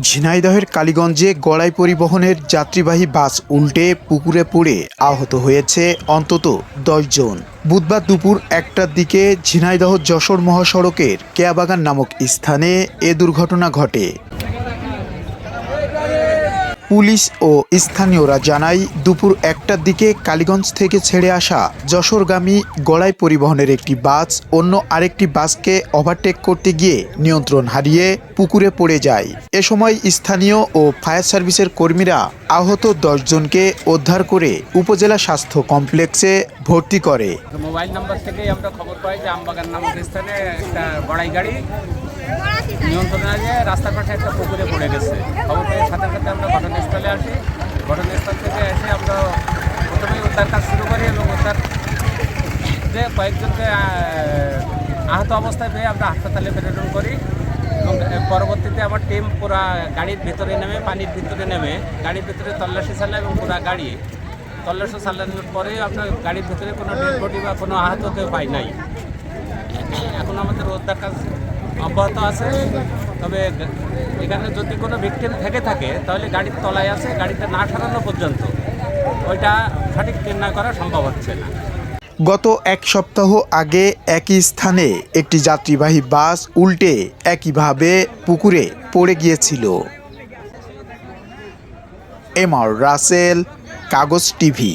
ঝিনাইদহের কালীগঞ্জে গড়াই পরিবহনের যাত্রীবাহী বাস উল্টে পুকুরে পড়ে আহত হয়েছে অন্তত জন। বুধবার দুপুর একটার দিকে ঝিনাইদহ যশোর মহাসড়কের কেয়াবাগান নামক স্থানে এ দুর্ঘটনা ঘটে। পুলিশ ও স্থানীয়রা জানায়, দুপুর একটার দিকে কালীগঞ্জ থেকে ছেড়ে আসা যশোরগামী গড়াই পরিবহনের একটি বাস অন্য আরেকটি বাসকে ওভারটেক করতে গিয়ে নিয়ন্ত্রণ হারিয়ে পুকুরে পড়ে যায়। এ সময় স্থানীয় ও ফায়ার সার্ভিসের কর্মীরা আহত দশজনকে উদ্ধার করে উপজেলা স্বাস্থ্য কমপ্লেক্সে ভর্তি করে। মোবাইল নাম্বার থেকেই আমরা খবর পাই যে আমবাগান নামক স্থানে একটা বড়াই গাড়ি নিয়ন্ত্রণ আগে রাস্তার পাশে একটা পুকুরে পড়ে গেছে। খবর পেয়ে সাথে সাথে আমরা ঘটনাস্থলে আসি। ঘটনাস্থল থেকে এসে আমরা প্রথমেই উদ্ধার কাজ শুরু করি এবং উদ্ধার যে কয়েকজনকে আহত অবস্থায় পেয়ে আমরা হাসপাতালে প্রেরণ করি। এবং পরবর্তীতে আমার টিম পুরা গাড়ির ভিতরে নেমে, পানির ভিতরে নেমে, গাড়ির ভিতরে তল্লাশি চালায় এবং পুরা গাড়ি তল্লাশি চালানোর পরে আপনার গাড়ির ভিতরে কোনো ডেড বডি বা কোনো আহত কেউ পাই নাই। এখন আমাদের উদ্ধার কাজ অব্যাহত আছে। তবে এখানে যদি কোনো ভিকটিম থেকে থাকে, তাহলে গাড়ির তলায় আছে, গাড়িতে না সরানো পর্যন্ত। ওইটা সঠিক নির্ণয় করা সম্ভব হচ্ছে না। গত এক সপ্তাহ আগে একই স্থানে একটি যাত্রীবাহী বাস উল্টে একইভাবে পুকুরে পড়ে গিয়েছিল। এম আর রাসেল, কাগজ টিভি।